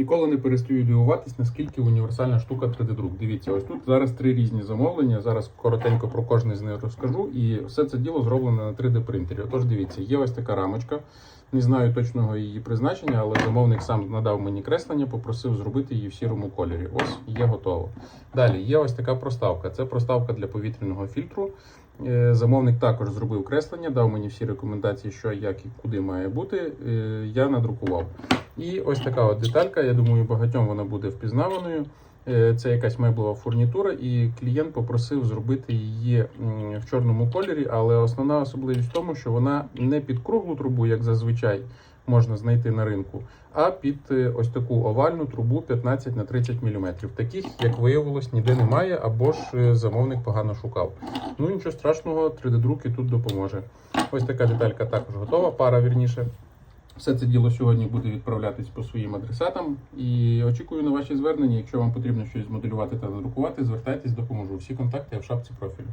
Ніколи не перестаю дивуватись, наскільки універсальна штука 3D-друк. Дивіться, ось тут зараз три різні замовлення. Зараз коротенько про кожне з них розкажу. І все це діло зроблено на 3D принтері. Отож, дивіться, є ось така рамочка. Не знаю точного її призначення, але замовник сам надав мені креслення, попросив зробити її в сірому кольорі. Ось є готово. Далі є ось така проставка. Це проставка для повітряного фільтру. Е, Замовник також зробив креслення, дав мені всі рекомендації, що як і куди має бути. Е, Я надрукував. І ось така от деталька. Я думаю, багатьом вона буде впізнаваною. Е, Це якась меблова фурнітура, і клієнт попросив зробити її в чорному кольорі, але основна особливість в тому, що вона не під круглу трубу, як зазвичай можна знайти на ринку, а під е, ось таку овальну трубу 15 на 30 мм. Таких, як виявилось, ніде немає, або ж е, замовник погано шукав. Ну нічого страшного, 3D-друк і тут допоможе. Ось така деталька також готова, пара вірніше. Все це діло сьогодні буде відправлятись по своїм адресатам. І очікую на ваші звернення. Якщо вам потрібно щось змоделювати та надрукувати, звертайтесь, допоможу. Всі контакти в шапці профілю.